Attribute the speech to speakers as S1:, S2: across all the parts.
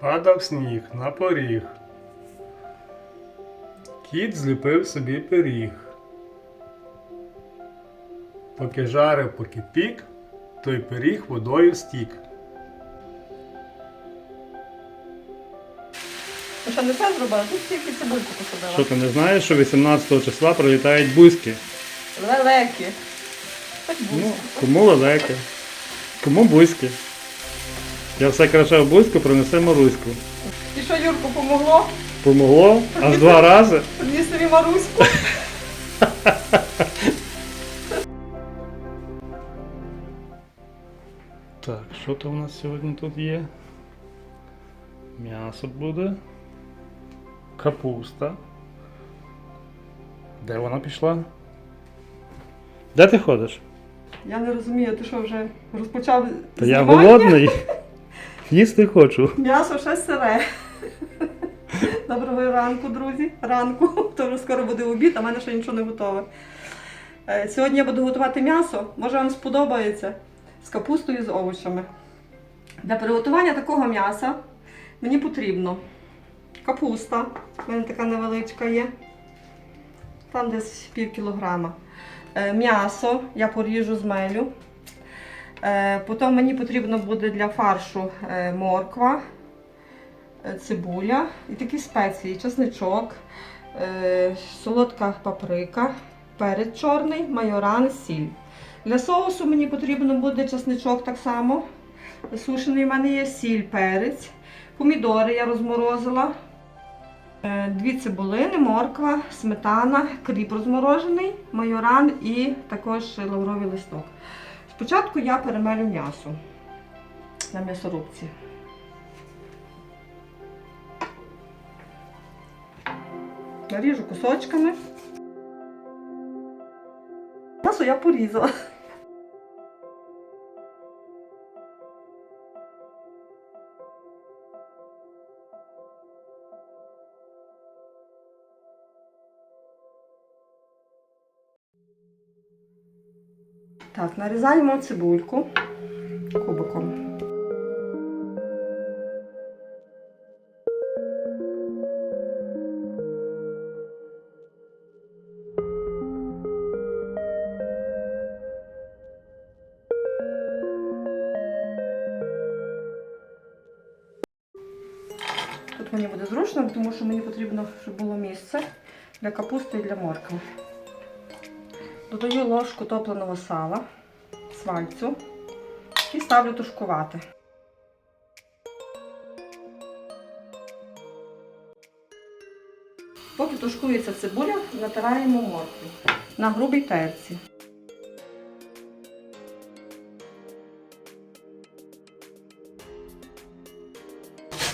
S1: Падав сніг на поріг. Кіт зліпив собі пиріг. Поки жарив, поки пік, той пиріг водою стік.
S2: Ну що, не все зробила? Тут тільки цибульку посадила.
S1: Що ти не знаєш, що 18 числа прилітають бузьки?
S2: Лелеки. Хоч
S1: Ну, кому лелеки, кому бузьки. Я все краще в бузьку принесе Маруську.
S2: І що, Юрку, помогло?
S1: Помогло аж два рази.
S2: Приніс собі Маруську.
S1: Так, що то у нас сьогодні тут є? М'ясо буде. Капуста. Де вона пішла? Де ти ходиш?
S2: Я не розумію, ти що вже розпочав
S1: Та я
S2: знімання?
S1: голодний. Їсти хочу.
S2: М'ясо ще сире. Доброго ранку, друзі. Ранку. То вже скоро буде обід, а в мене ще нічого не готове. Е, Сьогодні я буду готувати м'ясо. Може вам сподобається з капустою і з овочами. Для приготування такого м'яса мені потрібно капуста. У мене така невеличка є. Там десь пів кілограма. Е, М'ясо я поріжу змелю. Е, Потім мені потрібно буде для фаршу е, морква, е, цибуля і такі спеції, чесничок, е, солодка паприка, перець чорний, майоран, сіль. Для соусу мені потрібно буде чесничок так само. Сушений в мене є сіль, перець, помідори я розморозила. е, Дві цибулини, морква, сметана, кріп розморожений, майоран і також лавровий листок. Спочатку я перемелю м'ясо на м'ясорубці. Наріжу кусочками. М'ясо я порізала. Нарізаємо цибульку кубиком. Тут мені буде зручно, тому що мені потрібно, щоб було місце для капусти і для моркви. Додаю ложку топленого сала, свальцю і ставлю тушкувати. Поки тушкується цибуля, натираємо моркву на грубій терці.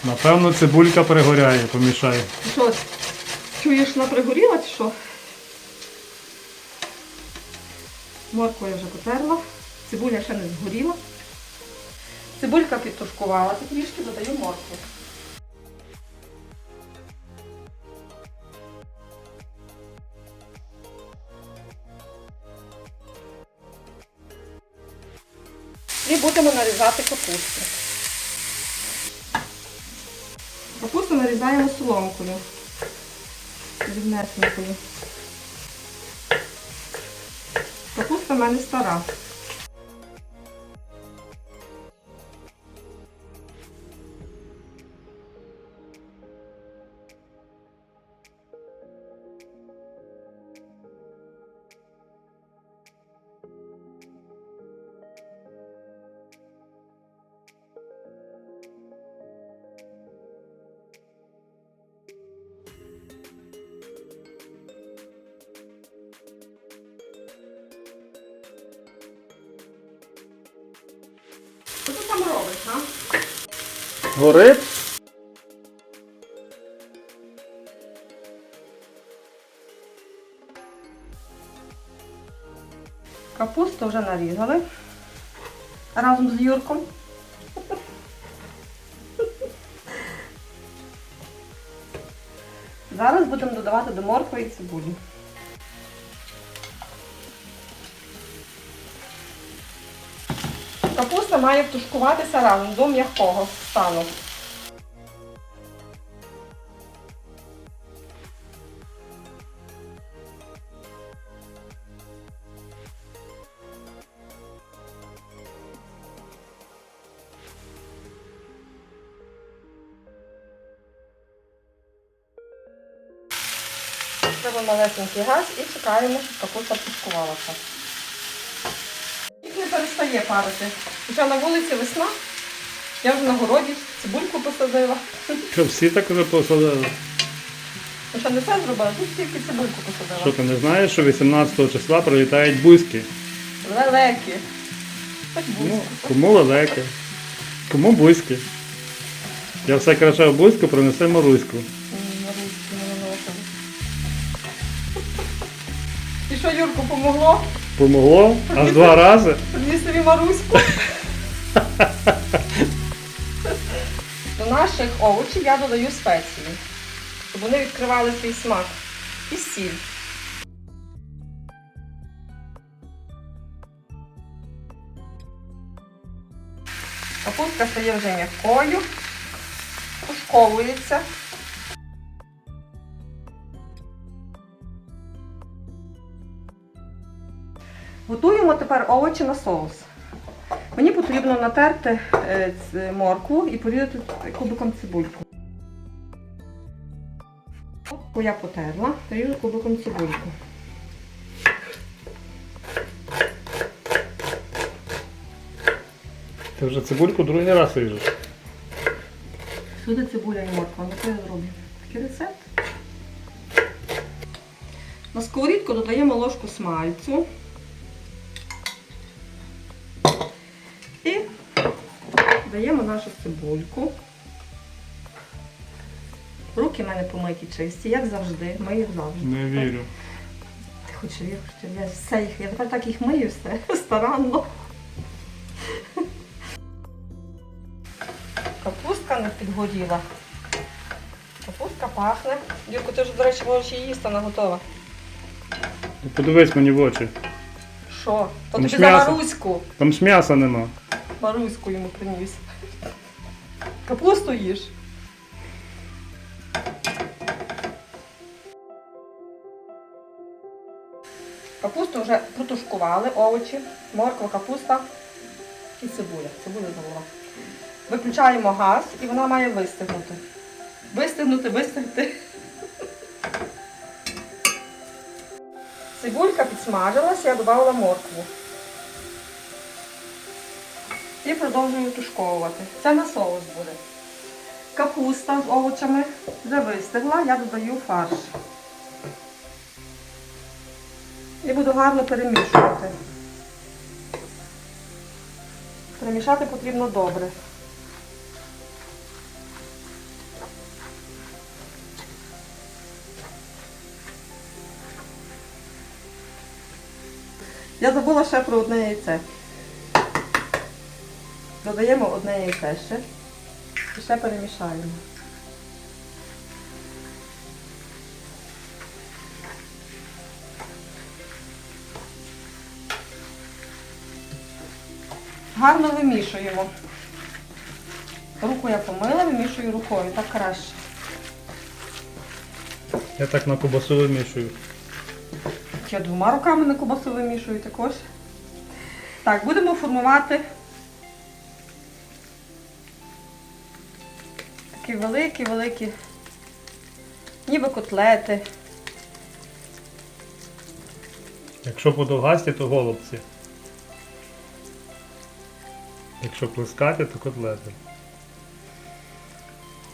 S1: Напевно, цибулька перегоряє, помішай.
S2: Ти Що, чуєш, вона пригоріла чи що? Моркву я вже потерла, цибуля ще не згоріла. Цибулька підтушкувалася трішки, додаю моркву. І будемо нарізати капусту. Капусту нарізаємо соломкою. Дрібнесенькою. Капуста в мене стара. Ти там робиш, а?
S1: Горить?
S2: Капусту вже нарізали разом з Юрком. Зараз будемо додавати до моркви і цибулі. Капуста має втушкуватися разом до м'якого стану. Ставимо малесенький газ і чекаємо, щоб капуста втушкувалася. Не перестає парити. Хоча на вулиці весна, я вже на городі цибульку посадила.
S1: Що всі так вже посадили?
S2: Ну, ще не це зробила, тут тільки цибульку посадила.
S1: Що ти не знаєш, що 18 числа прилітають бузьки?
S2: Лелеки. Так
S1: Ну,
S2: бузьку.
S1: кому лелеки, кому бузьки. Я все краще в бузьку принесе Маруську.
S2: М, Маруськи мене носили. І що, Юрку, помогло?
S1: Помогло аж два рази.
S2: Приніс собі Маруську. До наших овочів я додаю спеції, щоб вони відкривали свій смак. І сіль. Капустка стає вже м'якою, тушковується. Готуємо тепер овочі на соус. Мені потрібно натерти е, моркву і порізати кубиком цибульку. Моркву я потерла, ріжу кубиком цибульку.
S1: Ти вже цибульку другий раз ріжеш.
S2: Сюди цибуля і морква, на то я зроблю. Такий рецепт. На сковорідку додаємо ложку смальцю. Даємо нашу цибульку. Руки в мене помиті чисті, як завжди. Ми їх завжди.
S1: Не вірю.
S2: Ти хочеш вірити? Я все їх, я тепер так їх мию все старанно. Капустка не підгоріла. Капустка пахне. Юрко, ти вже, до речі, можеш її їсти, вона готова.
S1: Ну, Подивись мені в очі.
S2: Що? То
S1: Там
S2: тобі
S1: ж
S2: за
S1: м'ясо.
S2: Маруську.
S1: Там ж м'яса нема.
S2: Маруську йому приніс. Капусту їж. Капусту вже протушкували, овочі, морква, капуста і цибуля. Цибуля забула. Виключаємо газ і вона має вистигнути. Вистигнути, вистигнути. Цибулька підсмажилась, я додала моркву. І продовжую тушковувати. Це на соус буде. Капуста з овочами вже вистигла, я додаю фарш. І буду гарно перемішувати. Перемішати потрібно добре. Я забула ще про одне яйце. Додаємо одне яйце ще і ще перемішаємо. Гарно вимішуємо. Руку я помила, вимішую рукою, так краще.
S1: Я так на кубасу вимішую.
S2: Я двома руками на кубасу вимішую також. Так, будемо формувати такі великі-великі, ніби котлети.
S1: Якщо подовгасті, то голубці. Якщо плескати, то котлети.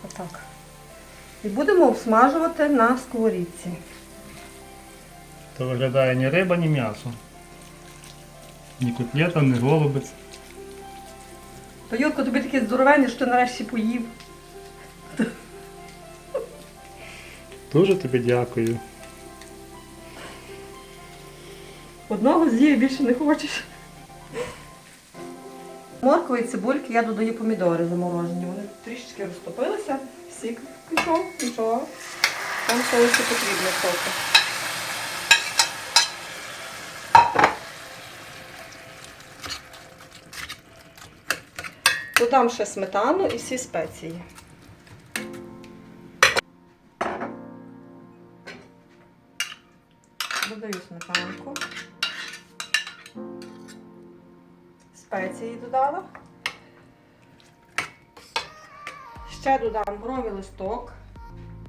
S2: Отак. І будемо обсмажувати на сковорідці.
S1: То виглядає ні риба, ні м'ясо. Ні котлета, ні голубець.
S2: То Юрко, тобі такий здоровенний, що ти нарешті поїв.
S1: Дуже тобі дякую.
S2: Одного з'їв більше не хочеш. Моркви і цибульки я додаю помідори заморожені. Вони трішечки розтопилися, сік пішов, нічого. Там соусу потрібно трохи. Додам ще сметану і всі спеції. Додаю сметанку. Спеції додала. Ще додам бровий листок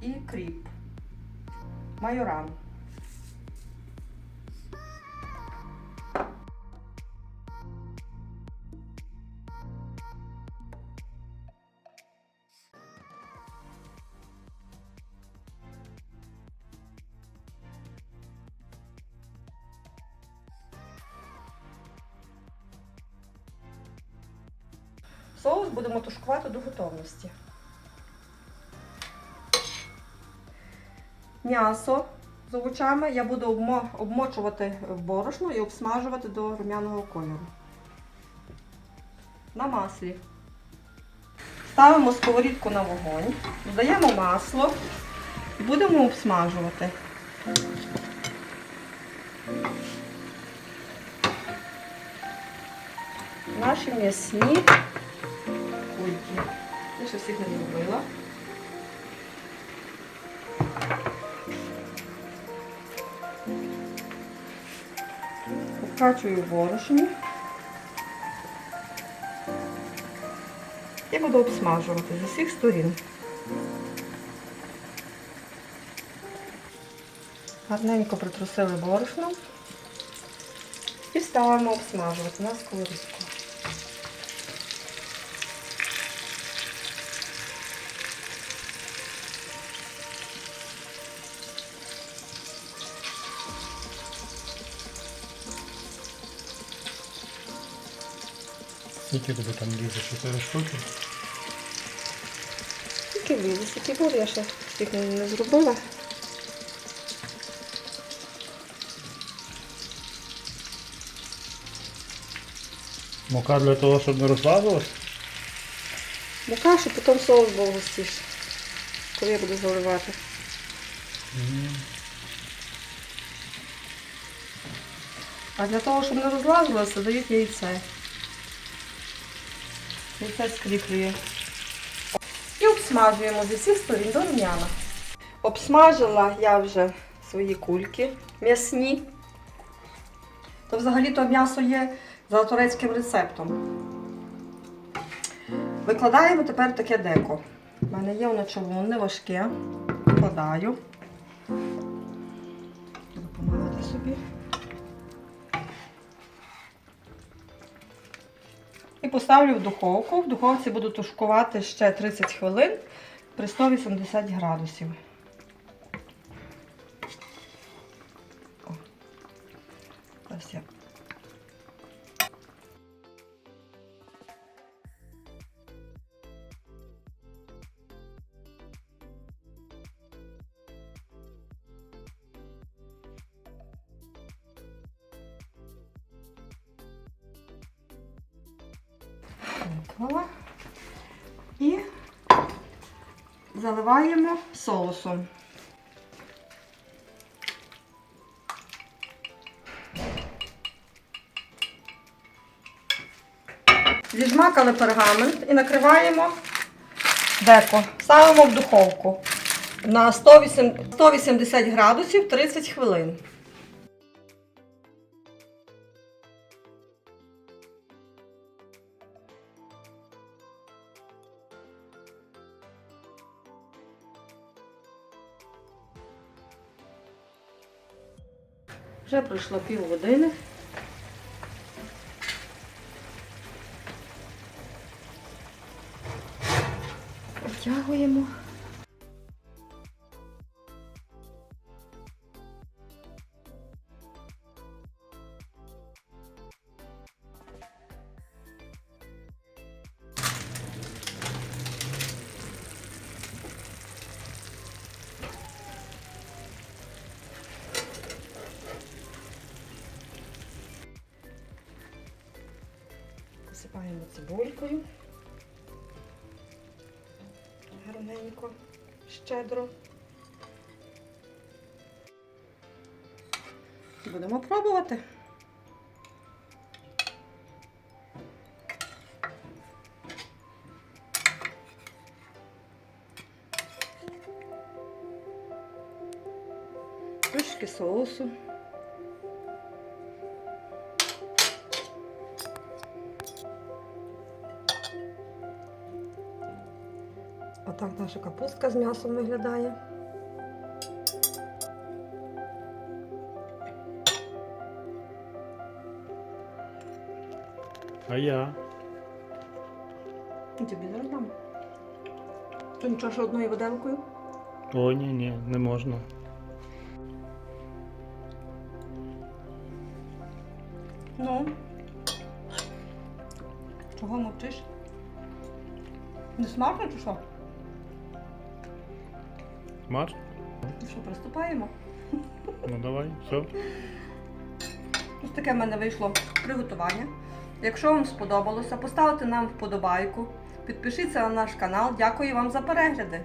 S2: і кріп. Майоран. Соус будемо тушкувати до готовності. М'ясо з овочами я буду обмочувати в борошно і обсмажувати до рум'яного кольору. На маслі. Ставимо сковорідку на вогонь, додаємо масло і будемо обсмажувати. Наші м'ясні кульки. Я ще всіх не зробила. Покачую борошні. І буду обсмажувати з усіх сторін. Гарненько притрусили борошном і ставимо обсмажувати на сковорідку.
S1: Скільки буде там лізе? 4 штуки?
S2: Тільки влізе, скільки буде, я ще всіх не, зробила.
S1: Мука для того, щоб не розлазилось?
S2: Мука, щоб потім соус був густіший, коли я буду заливати. А для того, щоб не розлазилося, дають яйце. Яйце скріплює. І обсмажуємо зі всіх сторін до рум'яна. Обсмажила я вже свої кульки м'ясні. То взагалі-то м'ясо є за турецьким рецептом. Викладаємо тепер таке деко. У мене є воно човунне, важке. Викладаю. Буду помагати собі. І поставлю в духовку. В духовці буду тушкувати ще 30 хвилин при 180 градусів. Заливаємо соусом. Зіжмакали пергамент і накриваємо деко. Ставимо в духовку на 180 градусів 30 хвилин. Вже пройшло пів години. Витягуємо. Посипаємо цибулькою. Гарненько, щедро. Будемо пробувати. Трошки соусу. Наша капустка з м'ясом виглядає.
S1: А я?
S2: І тобі зараз дам. То нічого, що одною виделкою.
S1: О, ні, ні, не можна.
S2: Ну. Чого мовчиш? Не смачно чи що?
S1: Смачно?
S2: Ну що, приступаємо?
S1: Ну давай, все.
S2: Ось таке в мене вийшло приготування. Якщо вам сподобалося, поставте нам вподобайку, підпишіться на наш канал. Дякую вам за перегляди.